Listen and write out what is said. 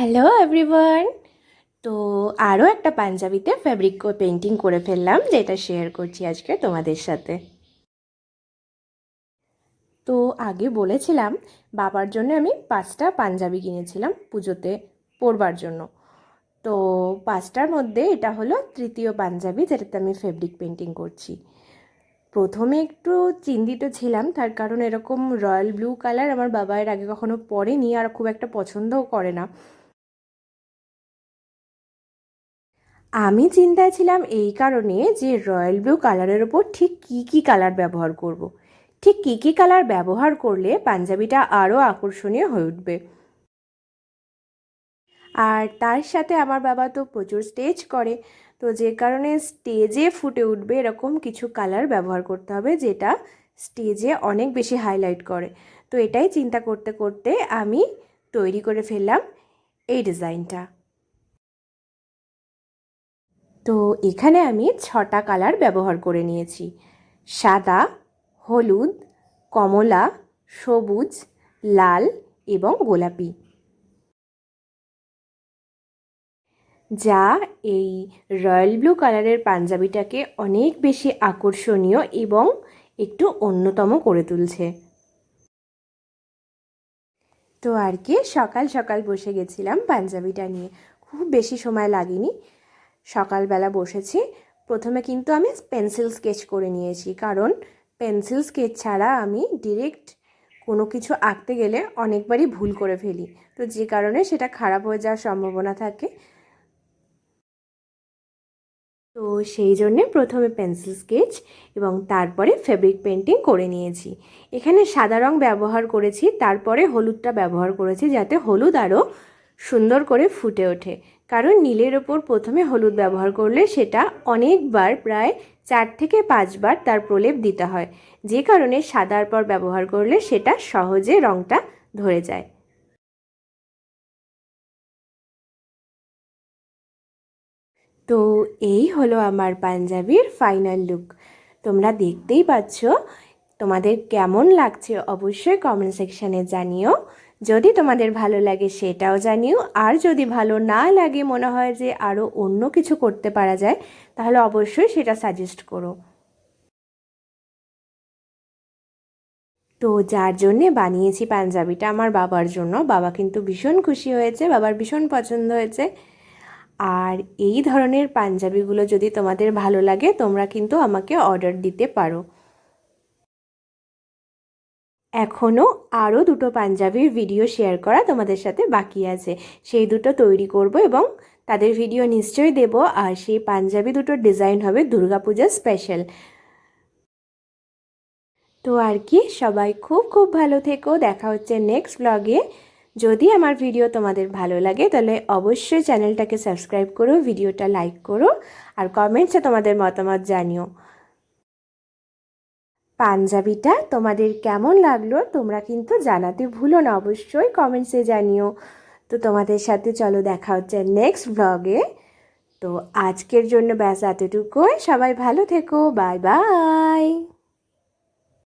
Hello everyone তো আরও একটা পাঞ্জাবিতে ফ্যাব্রিক পেন্টিং করে ফেললাম, যেটা শেয়ার করছি আজকে তোমাদের সাথে। তো আগে বলেছিলাম, বাবার জন্য আমি পাঁচটা পাঞ্জাবি কিনেছিলাম পুজোতে পরবার জন্য। তো পাঁচটার মধ্যে এটা হলো তৃতীয় পাঞ্জাবি, যেটাতে আমি ফেব্রিক পেন্টিং করছি। প্রথমে একটু চিন্তিত ছিলাম, তার কারণ এরকম রয়্যাল ব্লু কালার আমার বাবা এর আগে কখনো পরেনি, আর খুব একটা পছন্দও করে না। আমি চিন্তায় ছিলাম এই কারণে যে রয়্যাল ব্লু কালারের ওপর ঠিক কী কী কালার ব্যবহার করব। ঠিক কী কী কালার ব্যবহার করলে পাঞ্জাবিটা আরও আকর্ষণীয় হয়ে উঠবে। আর তার সাথে আমার বাবা তো প্রচুর স্টেজ করে, তো যে কারণে স্টেজে ফুটে উঠবে এরকম কিছু কালার ব্যবহার করতে হবে যেটা স্টেজে অনেক বেশি হাইলাইট করে। তো এটাই চিন্তা করতে করতে আমি তৈরি করে ফেললাম এই ডিজাইনটা। তো এখানে আমি ছটা কালার ব্যবহার করে নিয়েছি। সাদা, হলুদ, কমলা, সবুজ, লাল এবং গোলাপি। যা এই রয়্যাল ব্লু কালারের পাঞ্জাবিটাকে অনেক বেশি আকর্ষণীয় এবং একটু অন্যতম করে তুলছে। তো আর কি, সকাল সকাল বসে গেছিলাম পাঞ্জাবিটা নিয়ে। খুব বেশি সময় লাগেনি। সকালবেলা বসেছি। প্রথমে কিন্তু আমি পেন্সিল স্কেচ করে নিয়েছি। কারণ পেন্সিল স্কেচ ছাড়া আমি ডিরেক্ট কোনো কিছু আঁকতে গেলে অনেকবারই ভুল করে ফেলি। তো যে কারণে সেটা খারাপ হয়ে যাওয়ার সম্ভাবনা থাকে। তো সেই জন্যে প্রথমে পেন্সিল স্কেচ এবং তারপরে ফেব্রিক পেন্টিং করে নিয়েছি। এখানে সাদা রং ব্যবহার করেছি, তারপরে হলুদটা ব্যবহার করেছি যাতে হলুদ আরও সুন্দর করে ফুটে ওঠে। কারণ নীলের ওপর প্রথমে হলুদ ব্যবহার করলে সেটা অনেকবার প্রায় চার থেকে পাঁচবার তার প্রলেপ দিতে হয়। যে কারণে সাদার পর ব্যবহার করলে সেটা সহজে রঙটা ধরে যায়। তো এই হলো আমার পাঞ্জাবির ফাইনাল লুক। তোমরা দেখতেই পাচ্ছ তোমাদের কেমন লাগছে অবশ্যই কমেন্ট সেকশানে জানিও। যদি তোমাদের ভালো লাগে সেটাও জানিও। আর যদি ভালো না লাগে, মনে হয় যে আরও অন্য কিছু করতে পারা যায়, তাহলে অবশ্যই সেটা সাজেস্ট করো। তো যার জন্যে বানিয়েছি পাঞ্জাবিটা আমার বাবার জন্য, বাবা কিন্তু ভীষণ খুশি হয়েছে, বাবার ভীষণ পছন্দ হয়েছে। আর এই ধরনের পাঞ্জাবিগুলো যদি তোমাদের ভালো লাগে, তোমরা কিন্তু আমাকে অর্ডার দিতে পারো। এখনও আরও দুটো পাঞ্জাবির ভিডিও শেয়ার করা তোমাদের সাথে বাকি আছে। সেই দুটো তৈরি করব এবং তাদের ভিডিও নিশ্চয়ই দেব, আর সেই পাঞ্জাবি দুটোর ডিজাইন হবে দুর্গাপূজা স্পেশাল তো আর কি, সবাই খুব খুব ভালো থেকো, দেখা হচ্ছে নেক্সট ব্লগে যদি আমার ভিডিও তোমাদের ভালো লাগে, তাহলে অবশ্যই চ্যানেলটাকে সাবস্ক্রাইব করো ভিডিওটা লাইক করো, আর কমেন্টসে তোমাদের মতামত জানিও। পাঞ্জাবিটা তোমাদের কেমন লাগল তোমরা কিন্তু জানাতে ভুলো না, অবশ্যই কমেন্টসে জানিও। তো তোমাদের সাথে চলো দেখা হচ্ছে নেক্সট ব্লগে তো আজকের জন্য ব্যাস এতটুকুই, সবাই ভালো থেকো বাই বাই